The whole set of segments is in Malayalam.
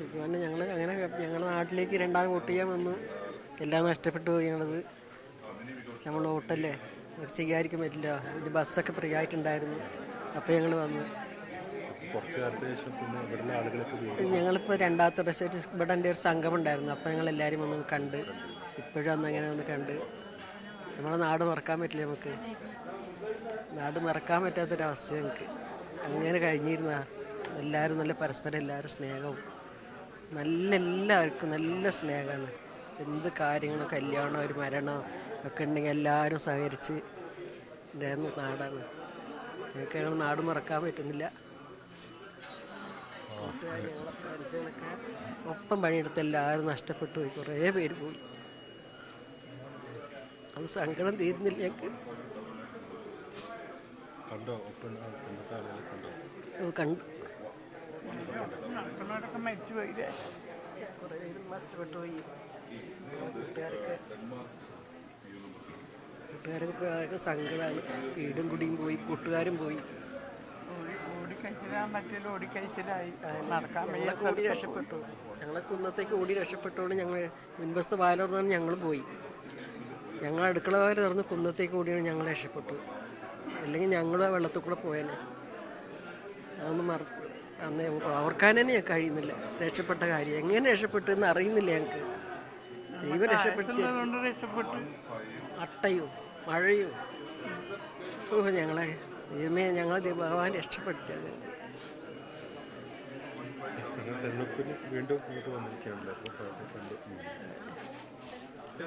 സുഖമാണ് ഞങ്ങൾ അങ്ങനെ ഞങ്ങളുടെ നാട്ടിലേക്ക് രണ്ടാം വോട്ട് ചെയ്യാൻ വന്നു. എല്ലാം നഷ്ടപ്പെട്ടു പോയി ഞങ്ങളത് നമ്മൾ വോട്ടല്ലേ ചെയ്യാതിരിക്കാൻ പറ്റില്ല. ഒരു ബസ്സൊക്കെ ഫ്രീ ആയിട്ടുണ്ടായിരുന്നു. അപ്പോൾ ഞങ്ങൾ വന്നു. ഞങ്ങളിപ്പോൾ രണ്ടാമത്തെ പ്രാവശ്യം ഇവിടെ എന്റെ ഒരു സംഘം ഉണ്ടായിരുന്നു അപ്പോൾ ഞങ്ങൾ എല്ലാവരും ഒന്ന് കണ്ട്. ഇപ്പോഴും അന്ന് അങ്ങനെ ഒന്ന് കണ്ട്. നമ്മളെ നാട് മറക്കാൻ പറ്റില്ല നമുക്ക്. നാട് മറക്കാൻ പറ്റാത്തൊരവസ്ഥ ഞങ്ങൾക്ക്. അങ്ങനെ കഴിഞ്ഞിരുന്ന എല്ലാവരും നല്ല പരസ്പരം എല്ലാവരും സ്നേഹവും നല്ല എല്ലാവർക്കും നല്ല സ്നേഹമാണ്. എന്ത് കാര്യങ്ങളും കല്യാണം ഒരു മരണം ഒക്കെ ഉണ്ടെങ്കിൽ എല്ലാവരും സഹകരിച്ച് ഉണ്ടായിരുന്ന നാടാണ്. ഞങ്ങൾക്ക് ഞങ്ങൾ നാട് മറക്കാൻ പറ്റുന്നില്ല. ഒപ്പം പണിയെടുത്ത് എല്ലാവരും നഷ്ടപ്പെട്ടു പോയി. കുറേ പേര് പോയി. അത് സങ്കടം തീരുന്നില്ല ഞങ്ങൾക്ക്. കണ്ടോ. നടക്കുന്നവരൊക്കെ മരിച്ചു പോയില്ലേ കുറേ പേര് നഷ്ടപ്പെട്ടു പോയി. കൂട്ടുകാരൊക്കെ കൂട്ടുകാരൊക്കെ സങ്കടമാണ് വീടും കുടിയും പോയി കൂട്ടുകാരും പോയി. ഓടി ഓടിക്കഴിച്ചിലാൻ പറ്റില്ല ഓടിക്കഴിച്ചിലായി. നടക്കാൻ ഞങ്ങളൊക്കെ ഓടി രക്ഷപ്പെട്ടു. ഞങ്ങളെ കുന്നത്തേക്ക് ഓടി രക്ഷപ്പെട്ടോണ്ട് ഞങ്ങൾ മുൻപസ്ത വായലോർന്നാണ് ഞങ്ങൾ പോയി. ഞങ്ങൾ അടുക്കള വാല തുറന്ന് കുന്നത്തേക്ക് ഓടിയാണ് ഞങ്ങൾ രക്ഷപ്പെട്ടു അല്ലെങ്കിൽ ഞങ്ങൾ ആ വെള്ളത്തിൽ കൂടെ പോയേനെ. അതൊന്നും മറ അന്ന് ഓർക്കാൻ തന്നെ ഞാൻ കഴിയുന്നില്ല. രക്ഷപ്പെട്ട കാര്യം. എങ്ങനെ രക്ഷപ്പെട്ടു എന്ന് അറിയുന്നില്ല ഞങ്ങൾക്ക് ദൈവം രക്ഷപ്പെട്ടു അട്ടയും മഴയും. ഓ ഞങ്ങളെ ദൈവമേ ഞങ്ങളെ ഭഗവാൻ രക്ഷപ്പെടുത്തിയത്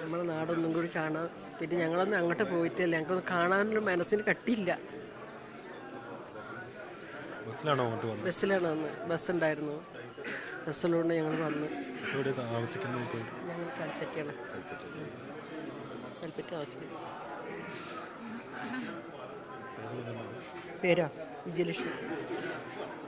നമ്മളെ നാടൊന്നും കൂടി കാണാം പിന്നെ ഞങ്ങളൊന്നും അങ്ങോട്ട് പോയിട്ടില്ല. ഞങ്ങൾക്കൊന്നും കാണാനൊരു മനസ്സിന് കട്ടിയില്ല. ബസ്സിലാണോ അങ്ങോട്ട് വന്നത്? ബസ്സിലാണ് വന്ന്. ബസ്സുണ്ടായിരുന്നു. ബസ്സിലുകൊണ്ട് ഞങ്ങൾ വന്ന്. ഇവിടെ താമസിക്കുന്നത് ഇപ്പോൾ ഞങ്ങൾ കൽപ്പറ്റയാണ്. കൽപ്പറ്റ താമസിക്കുന്നു. പേരോ? വിജയലക്ഷ്മി.